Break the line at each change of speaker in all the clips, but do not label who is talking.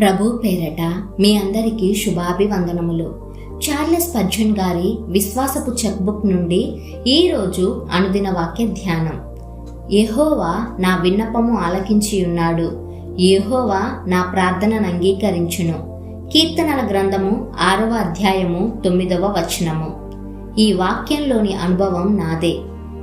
ప్రభు పేరట మీ అందరికీ శుభాభివందనములు. చార్లెస్ పర్జన్ గారి విశ్వాసపు చెక్బుక్ నుండి ఈరోజు అనుదిన వాక్య ధ్యానం. యహోవా నా విన్నపము ఆలకించి ఉన్నాడు. యహోవా నా ప్రార్థనను అంగీకరించును. కీర్తనల గ్రంథము ఆరవ అధ్యాయము తొమ్మిదవ వచనము. ఈ వాక్యంలోని అనుభవం నాదే.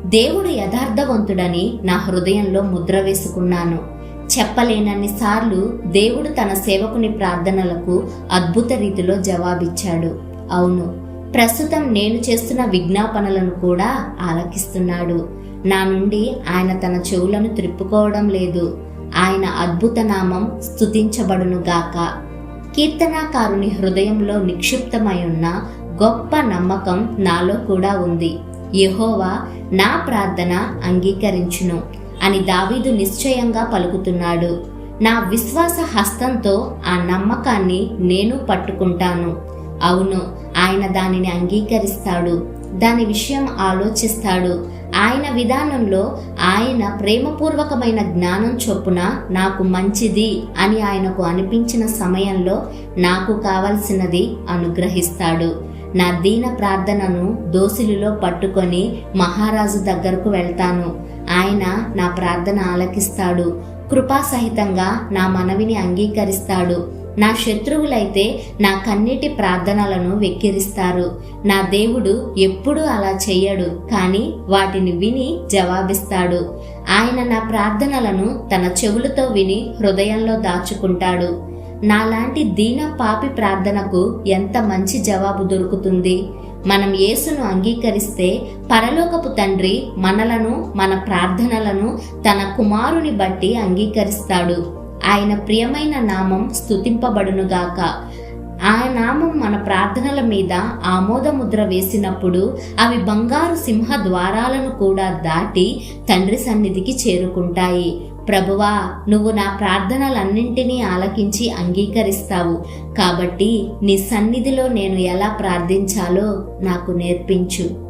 దేవుడు యథార్థవంతుడని నా హృదయంలో ముద్ర వేసుకున్నాను. చెప్పలేనన్ని సార్లు దేవుడు తన సేవకుని ప్రార్థనలకు అద్భుత రీతిలో జవాబిచ్చాడు. అవును ప్రస్తుతం నేను చేస్తున్న విజ్ఞాపనలను కూడా ఆలకిస్తున్నాడు. నా నుండి ఆయన తన చెవులను త్రిప్పుకోవడం లేదు. ఆయన అద్భుత నామం స్తుతించబడును గాక. కీర్తనాకారుని హృదయంలో నిక్షిప్తమై ఉన్న గొప్ప నమ్మకం నాలో కూడా ఉంది. యహోవా నా ప్రార్థన అంగీకరించును. అని దావీదు నిశ్చయంగా పలుకుతున్నాడు. నా విశ్వాస హస్తంతో ఆ నమ్మకాన్ని నేను పట్టుకుంటాను. అవును ఆయన దానిని అంగీకరిస్తాడు. దాని విషయం ఆలోచిస్తాడు. ఆయన విధానంలో ఆయన ప్రేమపూర్వకమైన జ్ఞానం చొప్పున నాకు మంచిది అని ఆయనకు అనిపించిన సమయంలో నాకు కావలసినది అనుగ్రహిస్తాడు. నా దీన ప్రార్థనను దోసిలిలో పట్టుకొని మహారాజు దగ్గరకు వెళ్తాను. ఆయన నా ప్రార్థన ఆలకిస్తాడు. కృపాసహితంగా నా మనవిని అంగీకరిస్తాడు. నా శత్రువులైతే నా కన్నీటి ప్రార్థనలను వెక్కిరిస్తారు. నా దేవుడు ఎప్పుడూ అలా చెయ్యడు కానీ వాటిని విని జవాబిస్తాడు. ఆయన నా ప్రార్థనలను తన చెవులతో విని హృదయంలో దాచుకుంటాడు. నాలాంటి దీన పాపి ప్రార్థనకు ఎంత మంచి జవాబు దొరుకుతుంది? మనం యేసును అంగీకరిస్తే పరలోకపు తండ్రి మనలను మన ప్రార్థనలను తన కుమారుని బట్టి అంగీకరిస్తాడు. ఆయన ప్రియమైన నామం స్థుతింపబడునుగాక ఆ నామం మన ప్రార్థనల మీద ఆమోదముద్ర వేసినప్పుడు అవి బంగారు సింహ ద్వారాలను కూడా దాటి తండ్రి సన్నిధికి చేరుకుంటాయి. ప్రభువా నువ్వు నా ప్రార్థనలన్నింటినీ ఆలకించి అంగీకరిస్తావు. కాబట్టి నీ సన్నిధిలో నేను ఎలా ప్రార్థించాలో నాకు నేర్పించు.